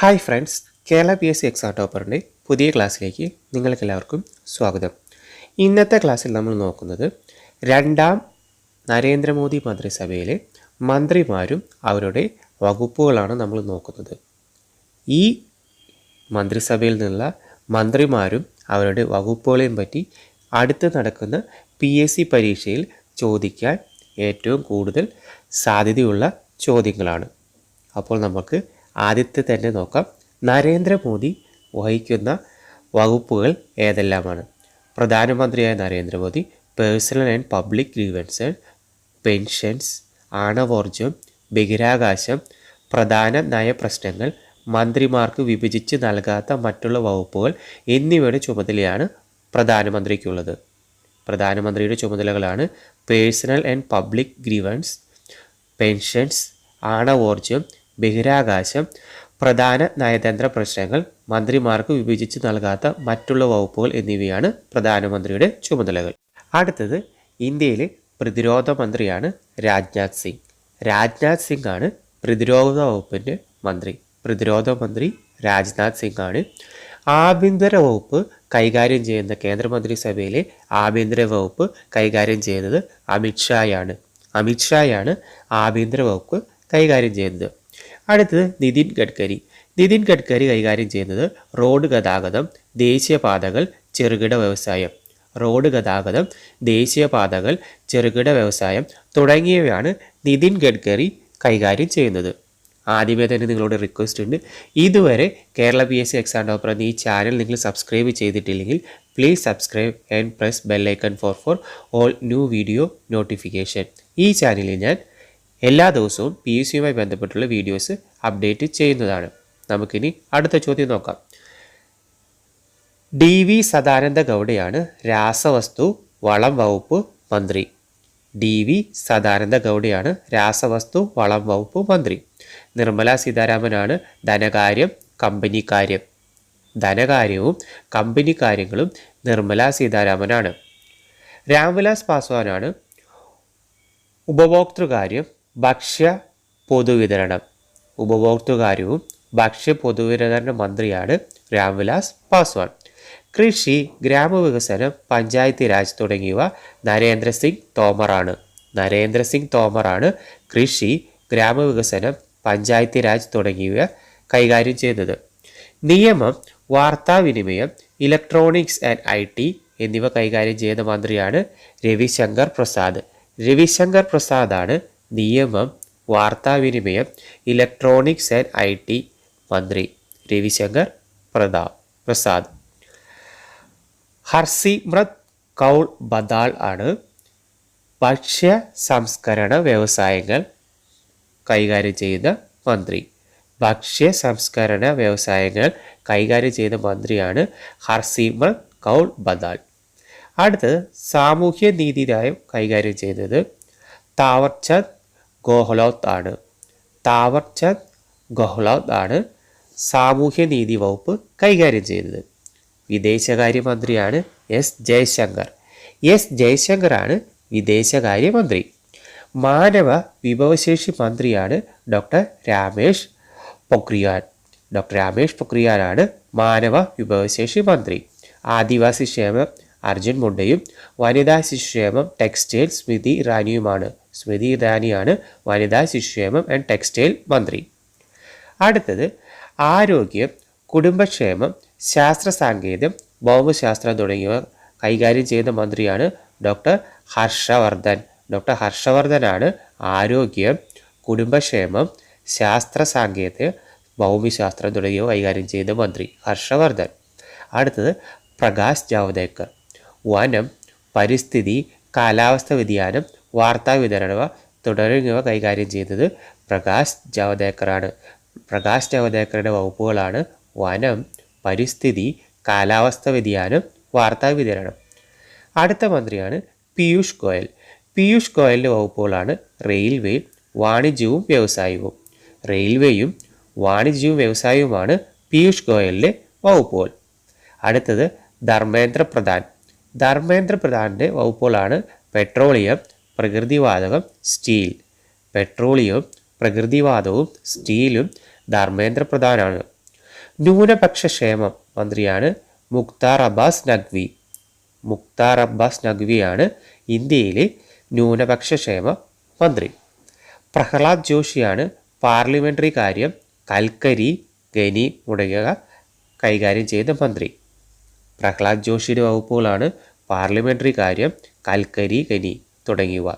Hi friends Kerala P S C exam ടോപ്പറിന്റെ പുതിയ ക്ലാസ്സിലേക്ക് നിങ്ങൾക്കെല്ലാവർക്കും സ്വാഗതം. ഇന്നത്തെ ക്ലാസ്സിൽ നമ്മൾ നോക്കുന്നത് രണ്ടാം നരേന്ദ്രമോദി മന്ത്രിസഭയിലെ മന്ത്രിമാരും അവരുടെ വകുപ്പുകളാണ് നമ്മൾ നോക്കുന്നത്. ഈ മന്ത്രിസഭയിൽ നിന്നുള്ള മന്ത്രിമാരും അവരുടെ വകുപ്പുകളെയും പറ്റി അടുത്ത് നടക്കുന്ന പി എസ് സി പരീക്ഷയിൽ ചോദിക്കാൻ ഏറ്റവും കൂടുതൽ സാധ്യതയുള്ള ചോദ്യങ്ങളാണ്. അപ്പോൾ നമുക്ക് ആദ്യത്തെ തന്നെ നോക്കാം. നരേന്ദ്രമോദി വഹിക്കുന്ന വകുപ്പുകൾ ഏതെല്ലാമാണ്? പ്രധാനമന്ത്രിയായ Narendra Modi personnel and public grievances pensions ആണവോർജം ബഹിരാകാശം പ്രധാന നയപ്രശ്നങ്ങൾ മന്ത്രിമാർക്ക് വിഭജിച്ച് നൽകാത്ത മറ്റുള്ള വകുപ്പുകൾ എന്നിവയുടെ ചുമതലയാണ് പ്രധാനമന്ത്രിക്കുള്ളത്. പ്രധാനമന്ത്രിയുടെ ചുമതലകളാണ് personnel and public grievances pensions ആണവോർജം ബഹിരാകാശം പ്രധാന നയതന്ത്ര പ്രശ്നങ്ങൾ മന്ത്രിമാർക്ക് വിഭജിച്ച് നൽകാത്ത മറ്റുള്ള വകുപ്പുകൾ എന്നിവയാണ് പ്രധാനമന്ത്രിയുടെ ചുമതലകൾ. അടുത്തത് ഇന്ത്യയിലെ പ്രതിരോധ മന്ത്രിയാണ് രാജ്നാഥ് സിംഗ്. രാജ്നാഥ് സിംഗ് ആണ് പ്രതിരോധ വകുപ്പിന്റെ മന്ത്രി. പ്രതിരോധ മന്ത്രി രാജ്നാഥ് സിംഗ് ആണ്. ആഭ്യന്തര വകുപ്പ് കൈകാര്യം ചെയ്യുന്ന കേന്ദ്രമന്ത്രിസഭയിലെ ആഭ്യന്തര വകുപ്പ് കൈകാര്യം ചെയ്യുന്നത് അമിത്ഷായാണ് അമിത്ഷായാണ് ആഭ്യന്തര വകുപ്പ് കൈകാര്യം ചെയ്യുന്നത്. അടുത്തത് നിതിൻ ഗഡ്കരി. നിതിൻ ഗഡ്കരി കൈകാര്യം ചെയ്യുന്നത് റോഡ് ഗതാഗതം ദേശീയപാതകൾ ചെറുകിട വ്യവസായം. റോഡ് ഗതാഗതം ദേശീയപാതകൾ ചെറുകിട വ്യവസായം തുടങ്ങിയവയാണ് നിതിൻ ഗഡ്കരി കൈകാര്യം ചെയ്യുന്നത്. ആദ്യമേ തന്നെ നിങ്ങളോട് റിക്വസ്റ്റ് ഉണ്ട്. ഇതുവരെ Kerala P S C exam topper എന്ന ഈ ചാനൽ നിങ്ങൾ സബ്സ്ക്രൈബ് ചെയ്തിട്ടില്ലെങ്കിൽ please subscribe and press bell icon for for all new video notification ഈ ചാനലിൽ ഞാൻ എല്ലാ ദിവസവും പി എസ് സിയുമായി ബന്ധപ്പെട്ടുള്ള വീഡിയോസ് അപ്ഡേറ്റ് ചെയ്യുന്നതാണ്. നമുക്കിനി അടുത്ത ചോദ്യം നോക്കാം. ഡി വി സദാനന്ദ ഗൗഡയാണ് രാസവസ്തു വളം വകുപ്പ് മന്ത്രി. ഡി വി സദാനന്ദ ഗൗഡയാണ് രാസവസ്തു വളം വകുപ്പ് മന്ത്രി. നിർമ്മല സീതാരാമനാണ് ധനകാര്യം കമ്പനി കാര്യം. ധനകാര്യവും കമ്പനി കാര്യങ്ങളും നിർമ്മല സീതാരാമനാണ്. രാംവിലാസ് പാസ്വാനാണ് ഉപഭോക്തൃകാര്യം ഭക്ഷ്യ പൊതുവിതരണം. ഉപഭോക്തൃകാര്യവും ഭക്ഷ്യ പൊതുവിതരണ മന്ത്രിയാണ് രാംവിലാസ് പാസ്വാൻ. കൃഷി ഗ്രാമവികസനം പഞ്ചായത്ത് രാജ് തുടങ്ങിയവ നരേന്ദ്രസിംഗ് തോമറാണ്. നരേന്ദ്രസിംഗ് തോമറാണ് കൃഷി ഗ്രാമവികസനം പഞ്ചായത്ത് രാജ് തുടങ്ങിയവ കൈകാര്യം ചെയ്തത്. നിയമം വാർത്താവിനിമയം ഇലക്ട്രോണിക്സ് ആൻഡ് ഐ ടി എന്നിവ കൈകാര്യം ചെയ്ത മന്ത്രിയാണ് രവിശങ്കർ പ്രസാദ്. രവിശങ്കർ പ്രസാദാണ് നിയമം വാർത്താവിനിമയം ഇലക്ട്രോണിക്സ് ആൻഡ് ഐ ടി മന്ത്രി രവിശങ്കർ പ്രതാപ് പ്രസാദ്. ഹർസിമ്രത് കൗൾ ബദാൾ ആണ് ഭക്ഷ്യ സംസ്കരണ വ്യവസായങ്ങൾ കൈകാര്യം ചെയ്യുന്ന മന്ത്രി. ഭക്ഷ്യ സംസ്കരണ വ്യവസായങ്ങൾ കൈകാര്യം ചെയ്യുന്ന മന്ത്രിയാണ് ഹർസിമ്രത് കൗൾ ബദാൽ. അടുത്തത് സാമൂഹ്യ നീതി നയം കൈകാര്യം ചെയ്തത് താവർചന്ദ് ഗോഹ്ലോത്ത് ആണ് താവർചന്ദ് ഗോഹ്ലോത്ത് ആണ് സാമൂഹ്യ നീതി വകുപ്പ് കൈകാര്യം ചെയ്യുന്നത്. വിദേശകാര്യമന്ത്രിയാണ് എസ് ജയശങ്കർ. എസ് ജയശങ്കറാണ് വിദേശകാര്യമന്ത്രി. മാനവ വിഭവശേഷി മന്ത്രിയാണ് ഡോക്ടർ രാമേഷ് പൊക്രിയാൻ ഡോക്ടർ രാമേഷ് പൊക്രിയാനാണ് മാനവ വിഭവശേഷി മന്ത്രി. ആദിവാസി ക്ഷേമം അർജുൻ മുണ്ടയും വനിതാ ശിശുക്ഷേമം ടെക്സ്റ്റൈൽ സ്മൃതി ഇറാനിയുമാണ്. സ്മൃതി ഇറാനിയാണ് വനിതാ ശിശുക്ഷേമം ആൻഡ് ടെക്സ്റ്റൈൽ മന്ത്രി. അടുത്തത് ആരോഗ്യം കുടുംബക്ഷേമം ശാസ്ത്ര സാങ്കേതികം ഭൗമശാസ്ത്രം തുടങ്ങിയവ കൈകാര്യം ചെയ്യുന്ന മന്ത്രിയാണ് ഡോക്ടർ ഹർഷവർദ്ധൻ. ഡോക്ടർ ഹർഷവർദ്ധനാണ് ആരോഗ്യം കുടുംബക്ഷേമം ശാസ്ത്ര സാങ്കേതിക ഭൗമശാസ്ത്രം തുടങ്ങിയവ കൈകാര്യം ചെയ്യുന്ന മന്ത്രി ഹർഷവർദ്ധൻ. അടുത്തത് പ്രകാശ് ജാവ്ദേക്കർ. വനം പരിസ്ഥിതി കാലാവസ്ഥ വ്യതിയാനം വാർത്താ വിതരണവ തുടങ്ങിയവ കൈകാര്യം ചെയ്തത് പ്രകാശ് ജാവദേക്കറാണ്. പ്രകാശ് ജാവദേക്കറുടെ വകുപ്പുകളാണ് വനം പരിസ്ഥിതി കാലാവസ്ഥ വ്യതിയാനം വാർത്താ വിതരണം. അടുത്ത മന്ത്രിയാണ് പീയൂഷ് ഗോയൽ. പീയൂഷ് ഗോയലിന്റെ വകുപ്പുകളാണ് റെയിൽവേ വാണിജ്യവും വ്യവസായവും. റെയിൽവേയും വാണിജ്യവും വ്യവസായവുമാണ് പീയൂഷ് ഗോയലിന്റെ വകുപ്പുകൾ. അടുത്തത് ധർമ്മേന്ദ്ര പ്രധാൻ. ധർമ്മേന്ദ്ര പ്രധാന്റെ വകുപ്പുകളാണ് പെട്രോളിയം പ്രകൃതിവാതകം സ്റ്റീൽ. പെട്രോളിയവും പ്രകൃതിവാതവും സ്റ്റീലും ധർമ്മേന്ദ്ര പ്രധാനാണ് ന്യൂനപക്ഷ ക്ഷേമം മന്ത്രിയാണ് മുക്താർ അബ്ബാസ് നഖ്വി. മുക്താർ അബ്ബാസ് നഖ്വിയാണ് ഇന്ത്യയിലെ ന്യൂനപക്ഷ ക്ഷേമ മന്ത്രി. പ്രഹ്ലാദ് ജോഷിയാണ് പാർലമെന്ററി കാര്യം കൽക്കരി ഖനി മുടങ്ങുക കൈകാര്യം ചെയ്ത മന്ത്രി. പ്രഹ്ലാദ് ജോഷിയുടെ വകുപ്പുകളാണ് പാർലമെന്ററി കാര്യം കൽക്കരി ഖനി. തുടങ്ങിയവ.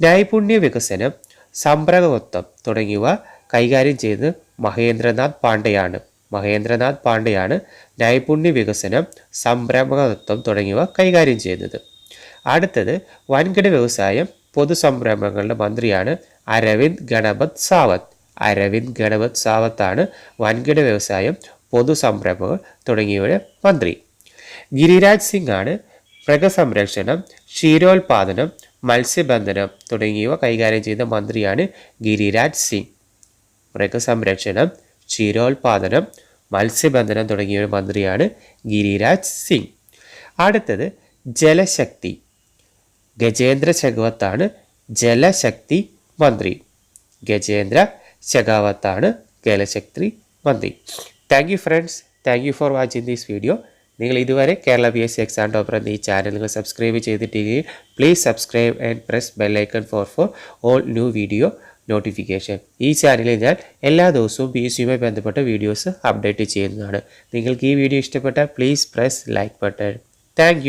നൈപുണ്യ വികസനം സംരംഭകത്വം തുടങ്ങിയവ കൈകാര്യം ചെയ്ത് മഹേന്ദ്രനാഥ് പാണ്ഡെയാണ്. മഹേന്ദ്രനാഥ് പാണ്ഡെയാണ് നൈപുണ്യ വികസനം സംരംഭകത്വം തുടങ്ങിയവ കൈകാര്യം ചെയ്യുന്നത് അടുത്തത് വൻകിട വ്യവസായം പൊതുസംരംഭങ്ങളുടെ മന്ത്രിയാണ് അരവിന്ദ് ഗണപത് സാവത്ത്. അരവിന്ദ് ഗണപത് ആണ് വൻകിട വ്യവസായം പൊതുസംരംഭങ്ങൾ തുടങ്ങിയവയുടെ മന്ത്രി. ഗിരിരാജ് സിംഗ് ആണ് മൃഗസംരക്ഷണം ക്ഷീരോത്പാദനം മത്സ്യബന്ധനം തുടങ്ങിയവ കൈകാര്യം ചെയ്ത മന്ത്രിയാണ് ഗിരിരാജ് സിംഗ്. മൃഗസംരക്ഷണം ക്ഷീരോത്പാദനം മത്സ്യബന്ധനം തുടങ്ങിയ മന്ത്രിയാണ് ഗിരിരാജ് സിംഗ്. അടുത്തത് ജലശക്തി. ഗജേന്ദ്ര ശെഖവത്താണ് ജലശക്തി മന്ത്രി. ഗജേന്ദ്ര ശെഖാവത്താണ് ജലശക്തി മന്ത്രി. Thank you friends thank you for watching this video നിങ്ങൾ ഇതുവരെ Kerala P S C exam topper എന്ന ഈ ചാനൽ നിങ്ങൾ സബ്സ്ക്രൈബ് ചെയ്തിട്ടില്ലെങ്കിൽ please subscribe and press bell icon for for all new video notification ഈ ചാനലിൽ ഞാൻ എല്ലാ ദിവസവും പി എസ് സിയുമായി ബന്ധപ്പെട്ട വീഡിയോസ് അപ്ഡേറ്റ് ചെയ്യുന്നതാണ്. നിങ്ങൾക്ക് ഈ വീഡിയോ ഇഷ്ടപ്പെട്ടാൽ please press like button thank